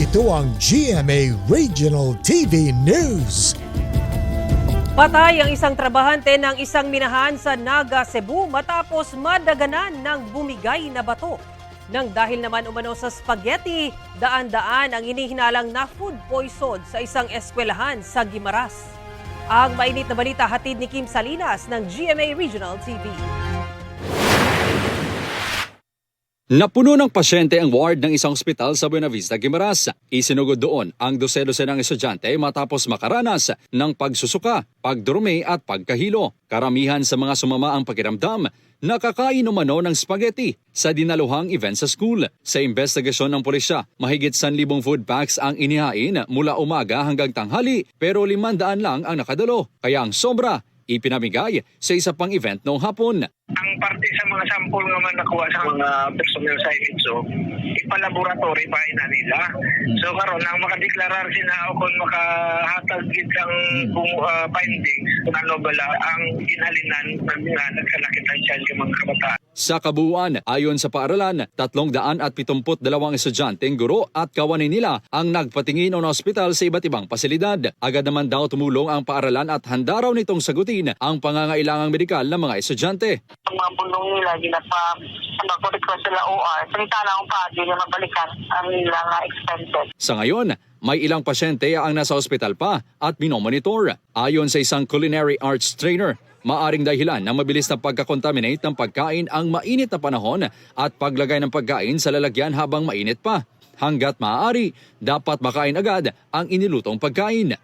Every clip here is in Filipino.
Ito ang GMA Regional TV News. Patay ang isang trabahante ng isang minahan sa Naga, Cebu matapos madaganan ng bumigay na bato. Nang dahil naman umano sa spaghetti, daan-daan ang inihinalang na food poison sa isang eskwelahan sa Gimaras. Ang mainit na balita hatid ni Kim Salinas ng GMA Regional TV. Napuno ng pasyente ang ward ng isang ospital sa Buena Vista, Guimaras. Isinugod doon ang dose-dose ng estudyante matapos makaranas ng pagsusuka, pagdurumi at pagkahilo. Karamihan sa mga sumama ang pakiramdam, nakakain umano ng spaghetti sa dinaluhang event sa school. Sa investigasyon ng pulisya, mahigit 1,000 food packs ang inihain mula umaga hanggang tanghali pero 500 lang ang nakadalo. Kaya ang sobra, ipinamigay sa isa pang event noong hapon. ang parte sa mga sample nga man nakuha sa mga personnel sa IMITSO, ipalaboratory pa ina nila. So karon ang makadeklarar sina o kung makahatag gid ang kung uh, findings ano bala ang inhalinan ng nga nagkalakit ang child mga kabataan. Sa kabuuan, ayon sa paaralan, 372 estudyanteng guro at kawanin nila ang nagpatingin ng ospital sa iba't ibang pasilidad. Agad naman daw tumulong ang paaralan at handa raw nitong sagutin ang pangangailangang medikal ng mga estudyante. ang mga bulong nila, ginapa, request sila OR. Salita na akong pagi na mabalikan ang nila nga expenses. Sa ngayon, may ilang pasyente ang nasa ospital pa at minomonitor. Ayon sa isang culinary arts trainer, maaring dahilan ng mabilis na pagkakontaminate ng pagkain ang mainit na panahon at paglagay ng pagkain sa lalagyan habang mainit pa. Hanggat maaari, dapat makain agad ang inilutong pagkain.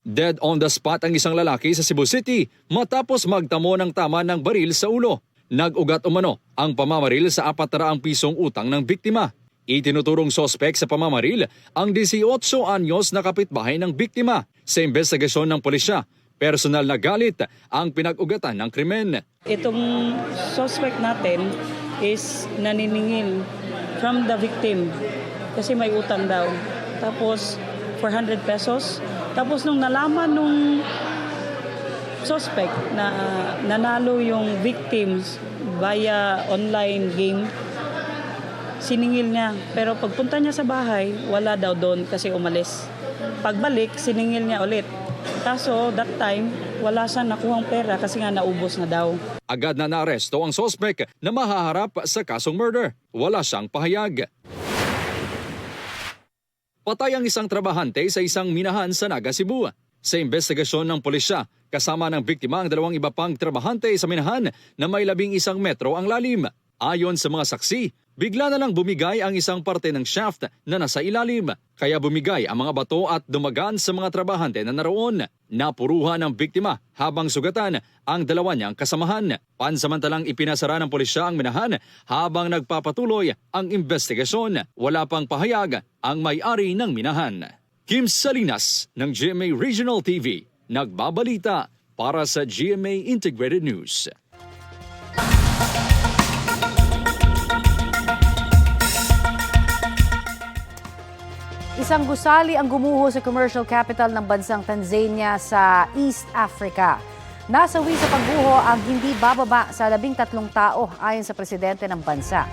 Dead on the spot ang isang lalaki sa Cebu City matapos magtamo ng tama ng baril sa ulo. Nag-ugat umano ang pamamaril sa 400 pisong utang ng biktima. Itinuturong sospek sa pamamaril ang 18 anyos na kapitbahay ng biktima. Sa investigasyon ng pulisya, personal na galit ang pinag-ugatan ng krimen. Itong suspect natin is naniningil from the victim kasi may utang daw. Tapos 400 pesos. Tapos nung nalaman nung suspect na nanalo yung victims via online game, siningil niya. Pero pagpunta niya sa bahay, wala daw doon kasi umalis. Pagbalik, siningil niya ulit. Kaso that time, wala siyang nakuhang pera kasi nga naubos na daw. Agad na naaresto ang sospek na mahaharap sa kasong murder. Wala siyang pahayag. Patay ang isang trabahante sa isang minahan sa Naga, Cebu. Sa investigasyon ng pulisya, kasama ng biktima ang dalawang iba pang trabahante sa minahan na may labing isang metro ang lalim. Ayon sa mga saksi, bigla na lang bumigay ang isang parte ng shaft na nasa ilalim. Kaya bumigay ang mga bato at dumagan sa mga trabahante na naroon. Napuruhan ng biktima habang sugatan ang dalawa niyang kasamahan. Pansamantalang ipinasara ng pulisya ang minahan habang nagpapatuloy ang investigasyon. Wala pang pahayag ang may-ari ng minahan. Kim Salinas ng GMA Regional TV, nagbabalita para sa GMA Integrated News. Isang gusali ang gumuho sa commercial capital ng bansang Tanzania sa East Africa. Nasawi sa pagguho ang hindi bababa sa labing tatlong tao ayon sa presidente ng bansa.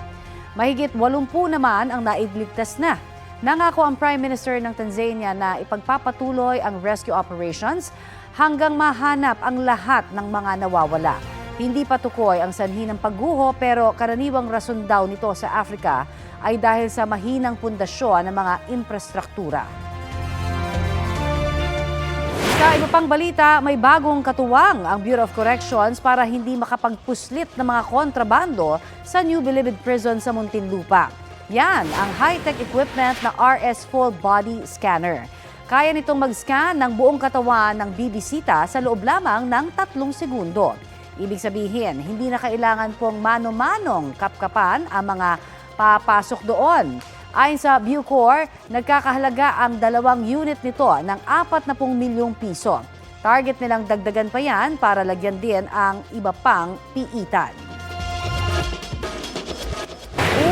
Mahigit 80 naman ang naigligtas na. Nangako ang Prime Minister ng Tanzania na ipagpapatuloy ang rescue operations hanggang mahanap ang lahat ng mga nawawala. Hindi pa tukoy ang sanhi ng pagguho pero karaniwang rason daw nito sa Africa ay dahil sa mahinang pundasyon ng mga infrastruktura. Sa iba pang balita, may bagong katuwang ang Bureau of Corrections para hindi makapagpuslit ng mga kontrabando sa New Bilibid Prison sa Muntinlupa. Yan ang high-tech equipment na RS Full Body Scanner. Kaya nitong mag-scan ng buong katawan ng bibisita sa loob lamang ng tatlong segundo. Ibig sabihin, hindi na kailangan pong mano-manong kapkapan ang mga papasok doon. Ayon sa Bucor, nagkakahalaga ang dalawang unit nito ng 40 milyong piso. Target nilang dagdagan pa yan para lagyan din ang iba pang piitan.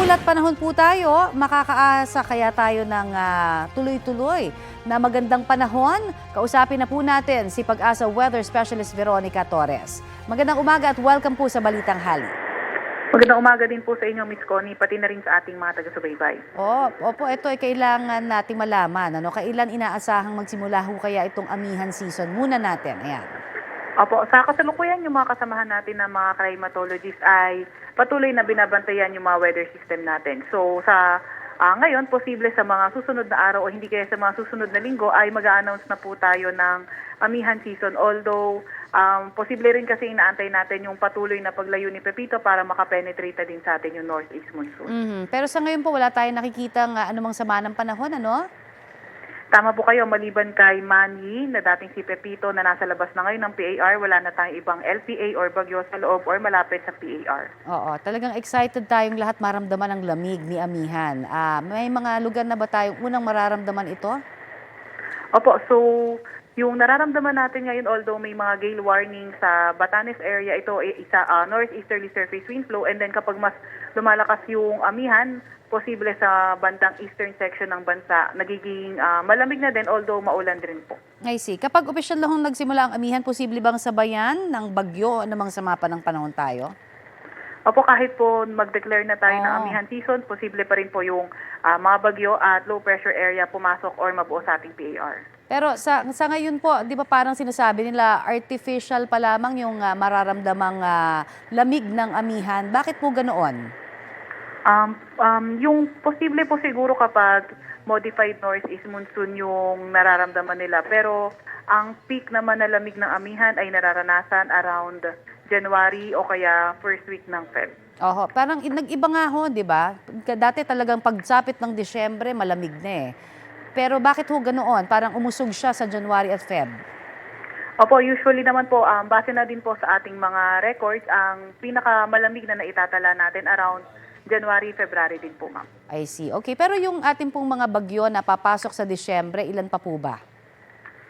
Ulat panahon po tayo, makakaasa kaya tayo ng ah, tuloy-tuloy na magandang panahon. Kausapin na po natin si Pag-asa Weather Specialist Veronica Torres. Magandang umaga at welcome po sa Balitang Hali. Magandang umaga din po sa inyo, Miss Connie, pati na rin sa ating mga taga-subaybay. Oh, opo, ito ay kailangan nating malaman. Ano, kailan inaasahang magsimula ho kaya itong amihan season? Muna natin, ayan. Opo, sa kasalukuyan, yung mga kasamahan natin na mga climatologists ay patuloy na binabantayan yung mga weather system natin. So, sa ah, ngayon, posible sa mga susunod na araw o hindi kaya sa mga susunod na linggo ay mag-a-announce na po tayo ng amihan season. Although, um, posible rin kasi inaantay natin yung patuloy na paglayo ni Pepito para makapenetrate din sa atin yung northeast monsoon. Mhm. Pero sa ngayon po, wala tayong nakikita nga anumang sama ng panahon, ano? Tama po kayo, maliban kay Manny na dating si Pepito na nasa labas na ngayon ng PAR, wala na tayong ibang LPA or bagyo sa loob or malapit sa PAR. Oo, talagang excited tayong lahat maramdaman ang lamig ni Amihan. Ah, may mga lugar na ba tayong unang mararamdaman ito? Opo, so yung nararamdaman natin ngayon, although may mga gale warning sa Batanes area, ito ay isa ah, northeasterly surface wind flow and then kapag mas lumalakas yung amihan, posible sa bandang eastern section ng bansa, nagiging ah, malamig na din although maulan din po. I see. Kapag opisyal na nagsimula ang amihan, posible bang sabayan ng bagyo o namang sama pa ng panahon tayo? Opo, kahit po mag-declare na tayo ng Oh. amihan season, posible pa rin po yung ah, mga bagyo at low pressure area pumasok or mabuo sa ating PAR. Pero sa, sa ngayon po, di ba parang sinasabi nila, artificial pa lamang yung ah, mararamdamang ah, lamig ng amihan. Bakit po ganoon? Um, um, yung posible po siguro kapag modified northeast monsoon yung nararamdaman nila. Pero ang peak naman na lamig ng amihan ay nararanasan around January o kaya first week ng Feb. Oho, parang nag-iba nga ho, di ba? Dati talagang pagsapit ng Disyembre, malamig na eh. Pero bakit ho ganoon? Parang umusog siya sa January at Feb. Opo, usually naman po, um, base na din po sa ating mga records, ang pinakamalamig na naitatala natin around January, February din po, ma'am. I see. Okay, pero yung ating pong mga bagyo na papasok sa Disyembre, ilan pa po ba?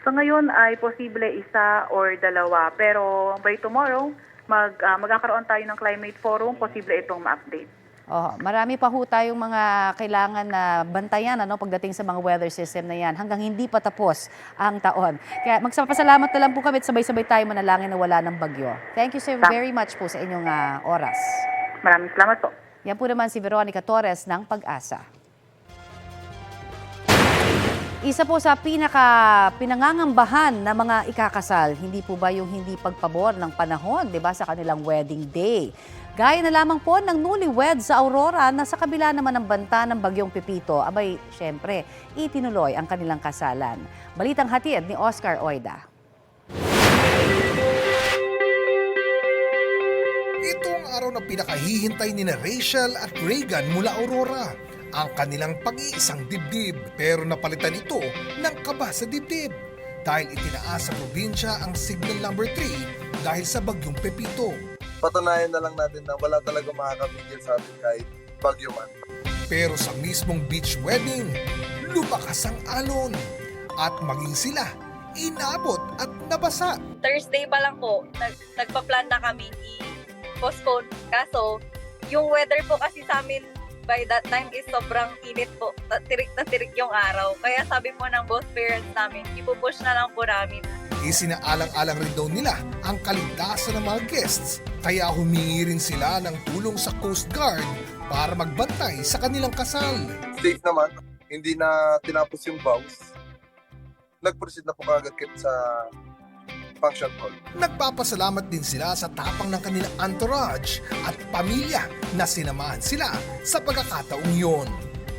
So ngayon ay posible isa or dalawa. Pero by tomorrow, mag, ah, magkakaroon tayo ng climate forum, posible itong ma-update. Oh, marami pa ho tayong mga kailangan na bantayan ano pagdating sa mga weather system na yan hanggang hindi pa tapos ang taon. Kaya magpapasalamat na lang po kami at sabay-sabay tayo manalangin na wala ng bagyo. Thank you so very much po sa inyong ah, oras. Maraming salamat po. Yan po naman si Veronica Torres ng Pag-asa. Isa po sa pinaka pinangangambahan na mga ikakasal, hindi po ba yung hindi pagpabor ng panahon, 'di ba, sa kanilang wedding day. Gaya na lamang po ng newlywed sa Aurora na sa kabila naman ng banta ng bagyong Pipito, abay, syempre, itinuloy ang kanilang kasalan. Balitang hatid ni Oscar Oida. Ito ang araw na pinakahihintay ni Rachel at Reagan mula Aurora. Ang kanilang pag-iisang dibdib pero napalitan ito ng kaba sa dibdib. Dahil itinaas sa probinsya ang signal number 3 dahil sa bagyong Pepito. patunayan na lang natin na wala talaga makakapigil sa atin kahit bagyo man. Pero sa mismong beach wedding, lumakas ang alon. At maging sila, inabot at nabasa. Thursday pa lang po, nag, nagpa-plan na kami i-postpone. Kaso, yung weather po kasi sa amin by that time is sobrang init po. Tirik na tirik yung araw. Kaya sabi po ng both parents namin, ipupush na lang po namin. Isinaalang-alang rin daw nila ang kaligtasan ng mga guests. Kaya humingi rin sila ng tulong sa Coast Guard para magbantay sa kanilang kasal. Safe naman, hindi na tinapos yung vows. Nag-proceed na po kagad sa function hall. Nagpapasalamat din sila sa tapang ng kanilang entourage at pamilya na sinamahan sila sa pagkakataong yon.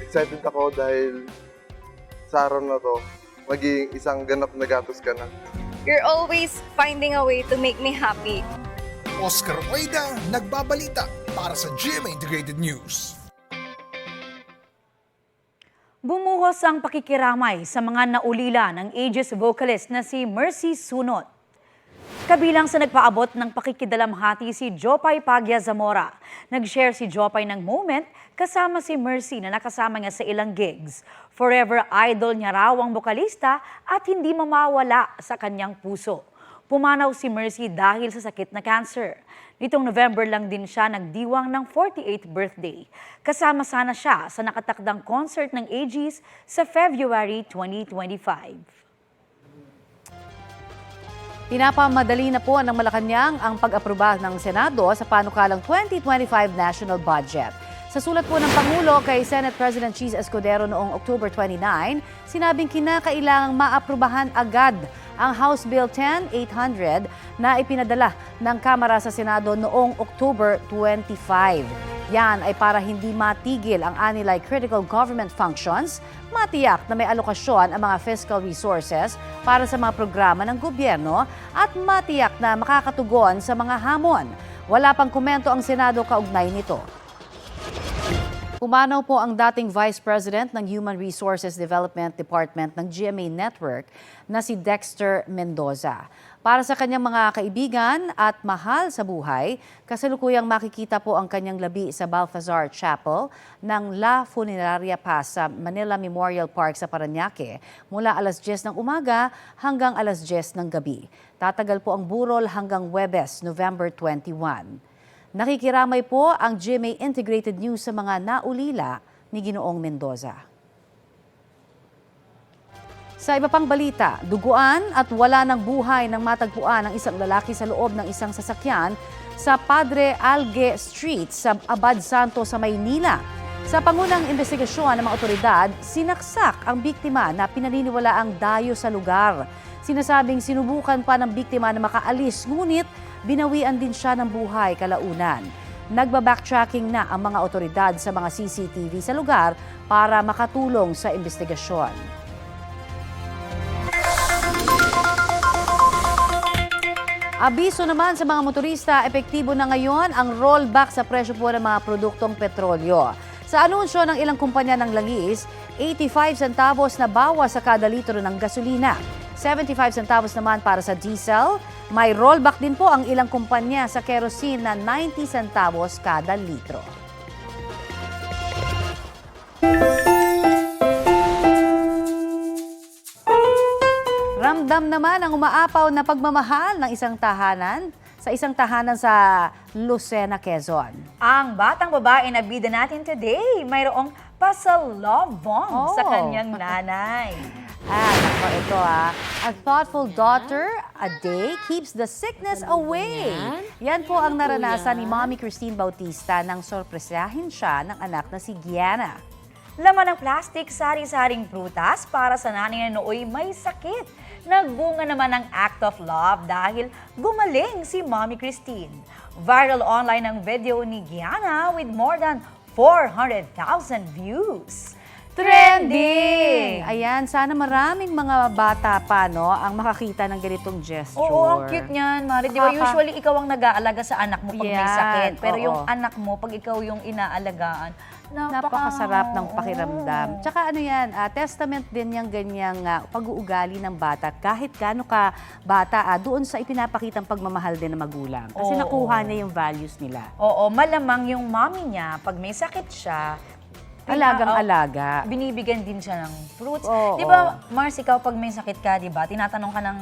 Excited ako dahil sa araw na to, magiging isang ganap na gatos ka na. You're always finding a way to make me happy. Oscar Oida, nagbabalita para sa GMA Integrated News. Bumuhos ang pakikiramay sa mga naulila ng Aegis vocalist na si Mercy Sunot. Kabilang sa nagpaabot ng pakikidalamhati si Jopay Pagya Zamora. Nag-share si Jopay ng moment kasama si Mercy na nakasama niya sa ilang gigs. Forever idol niya raw ang bokalista at hindi mamawala sa kanyang puso. Pumanaw si Mercy dahil sa sakit na cancer. Nitong November lang din siya nagdiwang ng 48th birthday. Kasama sana siya sa nakatakdang concert ng Aegis sa February 2025. Pinapamadali na po ng Malacanang ang pag-aproba ng Senado sa panukalang 2025 national budget. Sa sulat po ng Pangulo kay Senate President Cheese Escudero noong October 29, sinabing kinakailangang maaprubahan agad ang House Bill 10800 na ipinadala ng Kamara sa Senado noong October 25. Yan ay para hindi matigil ang anilay critical government functions, matiyak na may alokasyon ang mga fiscal resources para sa mga programa ng gobyerno at matiyak na makakatugon sa mga hamon. Wala pang komento ang Senado kaugnay nito. Pumanaw po ang dating Vice President ng Human Resources Development Department ng GMA Network na si Dexter Mendoza. Para sa kanyang mga kaibigan at mahal sa buhay, kasalukuyang makikita po ang kanyang labi sa Balthazar Chapel ng La Funeraria Pass sa Manila Memorial Park sa Paranaque mula alas 10 ng umaga hanggang alas 10 ng gabi. Tatagal po ang burol hanggang Webes, November 21. Nakikiramay po ang GMA Integrated News sa mga naulila ni Ginoong Mendoza. Sa iba pang balita, duguan at wala ng buhay nang matagpuan ng isang lalaki sa loob ng isang sasakyan sa Padre Alge Street sa Abad Santo sa Maynila. Sa pangunang investigasyon ng mga otoridad, sinaksak ang biktima na pinaniniwala ang dayo sa lugar. Sinasabing sinubukan pa ng biktima na makaalis, ngunit binawian din siya ng buhay kalaunan. Nagba-backtracking na ang mga otoridad sa mga CCTV sa lugar para makatulong sa investigasyon. Abiso naman sa mga motorista, epektibo na ngayon ang rollback sa presyo po ng mga produktong petrolyo. Sa anunsyo ng ilang kumpanya ng langis, 85 centavos na bawas sa kada litro ng gasolina. 75 centavos naman para sa diesel. May rollback din po ang ilang kumpanya sa kerosene na 90 centavos kada litro. Ramdam naman ang umaapaw na pagmamahal ng isang tahanan sa isang tahanan sa Lucena, Quezon. Ang batang babae na bida natin today, mayroong pasalubong Oh. sa kanyang nanay. Ah, nako, ito ah. A thoughtful daughter a day keeps the sickness away. Yan po ang naranasan ni Mommy Christine Bautista nang sorpresahin siya ng anak na si Gianna. Laman ng plastic, sari-saring prutas para sa nanay na nooy may sakit. Nagbunga naman ang act of love dahil gumaling si Mommy Christine. Viral online ang video ni Gianna with more than 400,000 views. Trending! Ayan, sana maraming mga bata pa no, ang makakita ng ganitong gesture. Oo, ang cute niyan, Mari. Di ba usually ikaw ang nag-aalaga sa anak mo pag may Yan, sakit. Pero oo. yung anak mo, pag ikaw yung inaalagaan, napaka- Napakasarap ng Oo. pakiramdam. Tsaka ano yan, ah, testament din yung ganyang ah, pag-uugali ng bata. Kahit gaano ka bata, ah, doon sa ipinapakitang pagmamahal din ng magulang. Kasi Oo. nakuha niya yung values nila. Oo, malamang yung mommy niya, pag may sakit siya, Alagang-alaga. oh, binibigyan din siya ng fruits. Oo, di ba, Mars, ikaw pag may sakit ka, di ba, tinatanong ka ng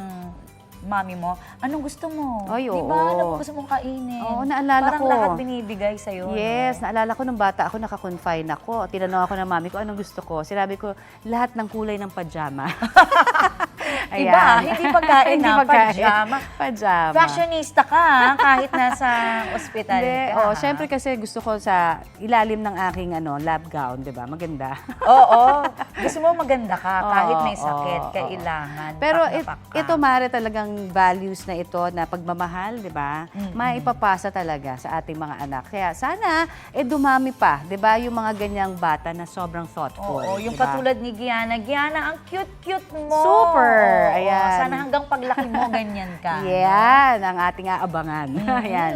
mami mo, anong gusto mo? Ay, Di ba, oo. ano gusto mong kainin? Oo, naalala Parang ko. lahat binibigay sa'yo. Yes, no? naalala ko nung bata ako, nakakonfine ako. Tinanong ako ng mami ko, anong gusto ko? Sinabi ko, lahat ng kulay ng pajama. Iba, hindi pagkain na, pajama. Pajama. Fashionista ka, ha? kahit nasa ospital ka. oh, syempre kasi gusto ko sa ilalim ng aking ano, lab gown, 'di ba? Maganda. Oo, gusto mo maganda ka kahit may Oo, sakit, oo, kailangan. Pero it- ito mare talagang values na ito na pagmamahal, 'di ba? Maipapasa talaga sa ating mga anak. Kaya sana eh dumami pa, 'di ba, yung mga ganyang bata na sobrang thoughtful. Oo, yung 'di ba? katulad ni Gianna. Gianna, ang cute-cute mo. Super! Oo, Ayan. Sana hanggang paglaki mo, ganyan ka. Yan ang ating aabangan. Ayan.